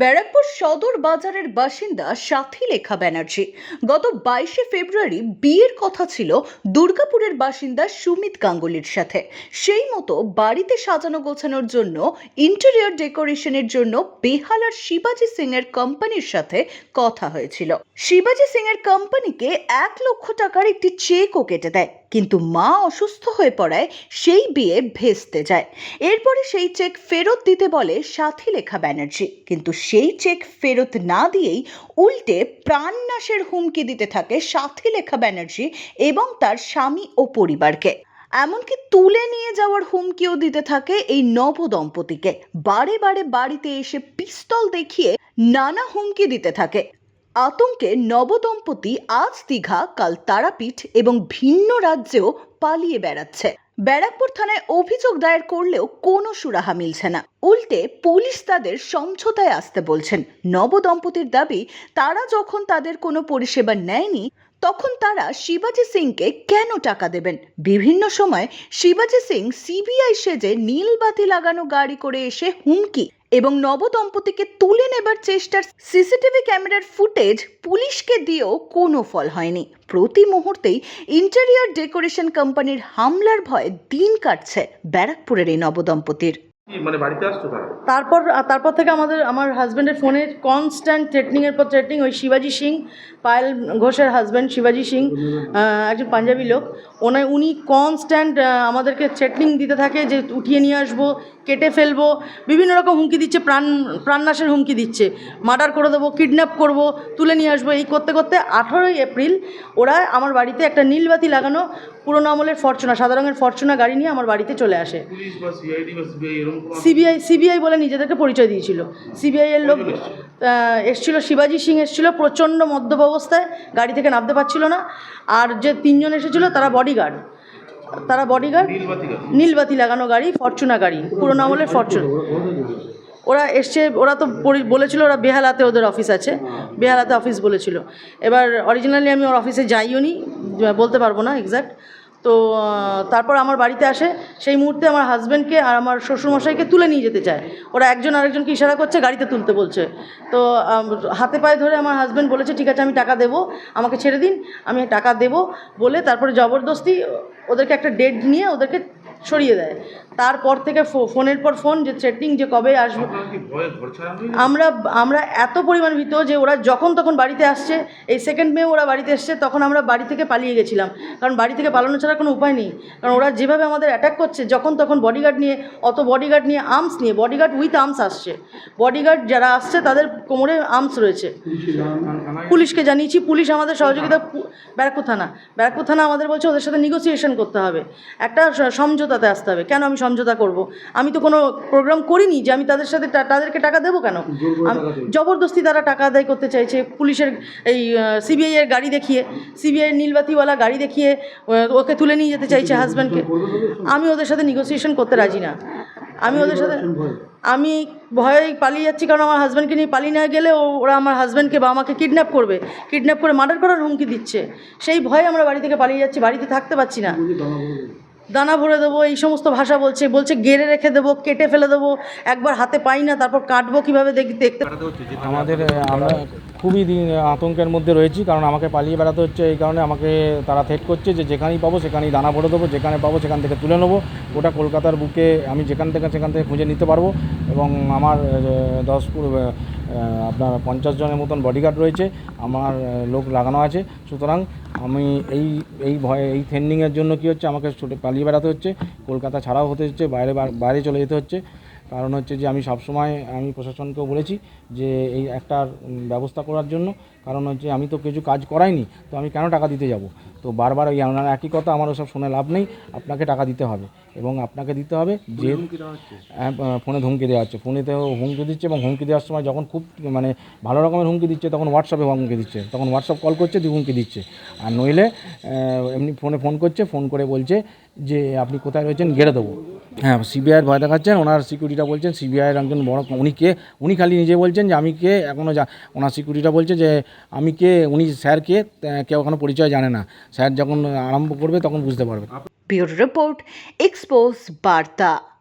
ব্যারাকপুর সদর বাজারের বাসিন্দা সাথী লেখা ব্যানার্জি। গত বাইশে ফেব্রুয়ারি বিয়ের কথা ছিল দুর্গাপুরের বাসিন্দা সুমিত গাঙ্গুলির সাথে। সেই মতো বাড়িতে সাজানো গোছানোর জন্য ইন্টেরিয়র ডেকোরেশনের জন্য বেহালার শিবাজি সিং এর কোম্পানির সাথে কথা হয়েছিল। শিবাজি সিং এর কোম্পানিকে এক লক্ষ টাকার একটি চেকও কেটে দেয়। কিন্তু মা অসুস্থ হয়ে পড়ায় সেই বিয়ে ভেস্তে যায়। এরপরে সেই চেক ফেরত দিতে বলে সাথী লেখা ব্যানার্জি। কিন্তু সেই চেক ফেরত না দিয়েই উল্টে প্রাণনাশের হুমকি দিতে থাকে সাথী লেখা ব্যানার্জি এবং তার স্বামী ও পরিবারকে। এমনকি তুলে নিয়ে যাওয়ার হুমকিও দিতে থাকে এই নব দম্পতিকে বারে বারে বাড়িতে এসে পিস্তল দেখিয়ে নানা হুমকি দিতে থাকে। আতঙ্কে নবদম্পতি আজ দীঘা, কাল তারাপীঠ এবং ভিন্ন রাজ্যেও পালিয়ে বেড়াচ্ছে। ব্যারাকপুর থানায় অভিযোগ দায়ের করলেও কোনো সুরাহা মিলছে না। উল্টে পুলিশ তাদের সমঝোতায় আসতে বলছেন। নবদম্পতির দাবি, তারা যখন তাদের কোনো পরিষেবা নেয়নি, তখন তারা শিবাজি সিংকে কেন টাকা দেবেন? বিভিন্ন সময় শিবাজি সিং সিবিআই সেজে নীলবাতি লাগানো গাড়ি করে এসে হুমকি। এবং নবদম্পতিকে তুলে নেবার চেষ্টার সিসিটিভি ক্যামেরার ফুটেজ পুলিশকে দিয়েও কোনো ফল হয়নি। প্রতি মুহূর্তেই ইন্টেরিয়র ডেকোরেশন কোম্পানির হামলার ভয়ে দিন কাটছে ব্যারাকপুরের এই নবদম্পতির। মানে বাড়িতে আসতো তারপর তারপর থেকে আমাদের আমার হাজব্যান্ডের ফোনে কনস্ট্যান্ট থ্রেটনিংয়ের পর থ্রেটনিং ওই শিবাজি সিং পায়েল ঘোষের হাজব্যান্ড শিবাজি সিং একজন পাঞ্জাবি লোক। ওনা উনি কনস্ট্যান্ট আমাদেরকে থ্রেটনিং দিতে থাকে যে উঠিয়ে নিয়ে আসব কেটে ফেলব বিভিন্ন রকম হুমকি দিচ্ছে প্রাণ প্রাণনাশের হুমকি দিচ্ছে। মার্ডার করে দেবো কিডন্যাপ করব তুলে নিয়ে আসব এই করতে করতে আঠারোই এপ্রিল ওরা আমার বাড়িতে একটা নীলবাতি লাগানো পুরোনো আমলের ফরচুনা সাদা রঙের ফরচুনা গাড়ি নিয়ে আমার বাড়িতে চলে আসে। সিবিআই সিবিআই বলে নিজেদেরকে পরিচয় দিয়েছিল। সিবিআই এর লোক এসছিল, শিবাজি সিং এসছিল প্রচণ্ড মদ্যপ অবস্থায়, গাড়ি থেকে নামতে পারছিল না। আর যে তিনজন এসেছিল, তারা বডিগার্ড তারা বডিগার্ড নীলবাতি লাগানো গাড়ি, ফরচুনা গাড়ি। পুরোনো আমলের ফরচুন। ওরা এসছে, ওরা তো বলেছিল ওরা বেহালাতে ওদের অফিস আছে, বেহালাতে অফিস বলেছিল। এবার অরিজিনালি আমি ওর অফিসে যাইও নি বলতে পারব না এক্স্যাক্ট তো তারপর আমার বাড়িতে আসে, সেই মুহূর্তে আমার হাজব্যান্ডকে আর আমার শ্বশুরমশাইকে তুলে নিয়ে যেতে চায়। ওরা একজন আরেকজনকে ইশারা করছে, গাড়িতে তুলতে বলছে। তো হাতে পায়ে ধরে আমার হাজব্যান্ড বলেছে, ঠিক আছে, আমি টাকা দেবো, আমাকে ছেড়ে দিন, আমি টাকা দেবো বলে তারপরে জবরদস্তি ওদেরকে একটা ডেট নিয়ে ওদেরকে সরিয়ে দেয়। তারপর থেকে ফো- ফোনের পর ফোন যে থ্রেটিং যে কবে আসব। আমরা আমরা এত পরিমাণ ভীত যে ওরা যখন তখন বাড়িতে আসছে এই সেকেন্ড মে ওরা বাড়িতে এসছে তখন আমরা বাড়ি থেকে পালিয়ে গেছিলাম। কারণ বাড়ি থেকে পালানো ছাড়া কোনো উপায় নেই। কারণ ওরা যেভাবে আমাদের অ্যাটাক করছে যখন তখন বডিগার্ড নিয়ে অত বডিগার্ড নিয়ে আর্মস নিয়ে বডিগার্ড উইথ আর্মস আসছে। বডিগার্ড যারা আসছে তাদের কোমরে আর্মস রয়েছে। পুলিশকে জানিয়েছি পুলিশ আমাদের সহযোগিতা ব্যারাকপুর থানা। ব্যারাকপুর থানা আমাদের বলছে ওদের সাথে নেগোসিয়েশন করতে হবে। একটা স- সমঝোতাতে আসতে হবে। কেন আমি সমঝোতা করব? আমি তো কোনো প্রোগ্রাম করিনি যে আমি তাদের সাথে তাদেরকে টাকা দেবো কেন? জবরদস্তি তারা টাকা আদায় করতে চাইছে পুলিশের এই সিবিআই এর গাড়ি দেখিয়ে সিবিআই নীলবাতিওয়ালা গাড়ি দেখিয়ে ওকে তুলে নিয়ে যেতে চাইছে হাজব্যান্ডকে আমি ওদের সাথে নেগোসিয়েশন করতে রাজি না। আমি ওদের সাথে আমি ভয়ে পালিয়ে যাচ্ছি কারণ আমার হাজব্যান্ডকে নিয়ে পালিয়ে না গেলে ওরা আমার হাজব্যান্ডকে বা আমাকে কিডন্যাপ করবে। কিডন্যাপ করে মার্ডার করার হুমকি দিচ্ছে। সেই ভয়ে আমরা বাড়ি থেকে পালিয়ে যাচ্ছি বাড়িতে থাকতে পারছি না। দানা ভরে দেবো এই সমস্ত ভাষা বলছে বলছে গেড়ে রেখে দেবো কেটে ফেলে দেবো একবার হাতে পাই না তারপর কাটবো কীভাবে দেখ- দেখতে আমাদের আমরা খুবই দিন আতঙ্কের মধ্যে রয়েছি কারণ আমাকে পালিয়ে বেড়াতে হচ্ছে এই কারণে আমাকে তারা থেট করছে যে যেখানেই পাবো সেখানেই দানা ভরে দেবো যেখানে পাবো সেখান থেকে তুলে নেব। ওটা কলকাতার বুকে আমি যেখান থেকে সেখান থেকে খুঁজে নিতে পারব। এবং আমার দশ আপনার পঞ্চাশ জনের মতন বডিগার্ড রয়েছে আমার লোক লাগানো আছে। সুতরাং আমি এই এই ভয়ে, এই থ্রেন্ডিংয়ের জন্য কী হচ্ছে? আমাকে ছোটো পালিয়ে বেড়াতে হচ্ছে। কলকাতা ছাড়াও হতে হচ্ছে, বাইরে বাইরে চলে যেতে হচ্ছে। কারণ হচ্ছে যে আমি সবসময়, আমি প্রশাসনকেও বলেছি যে এই একটা ব্যবস্থা করার জন্য। কারণ হচ্ছে আমি তো কিছু কাজ করাইনি, তো আমি কেন টাকা দিতে যাব? তো বারবার ওই আপনার একই কথা আমার ওসব শুনে লাভ নেই। আপনাকে টাকা দিতে হবে এবং আপনাকে দিতে হবে যে হ্যাঁ, ফোনে ধমকি দেওয়া হচ্ছে। ফোনেতেও হুমকি দিচ্ছে এবং হুমকি দেওয়ার সময় যখন খুব মানে ভালো রকমের হুমকি দিচ্ছে তখন হোয়াটসঅ্যাপে হুমকি দিচ্ছে। তখন হোয়াটসঅ্যাপ কল করছে দিয়ে হুমকি দিচ্ছে। আর নইলে এমনি ফোনে ফোন করছে ফোন করে বলছে যে আপনি কোথায় রয়েছেন? গেড়ে দেবো। হ্যাঁ সিবিআইয়ের ভয় দেখাচ্ছেন ওনার সিকিউরিটিটা বলছেন সিবিআইয়ের একজন বড় উনি কে উনি খালি নিজে বলছেন যে আমি কে? এখনও যা ওনার সিকিউরিটিটা বলছে যে আমি কে? উনি স্যার কে কেউ এখনও পরিচয় জানে না। স্যার যখন আরম্ভ করবে তখন বুঝতে পারবে। ব্যুরো রিপোর্ট এক্সপোজ বার্তা।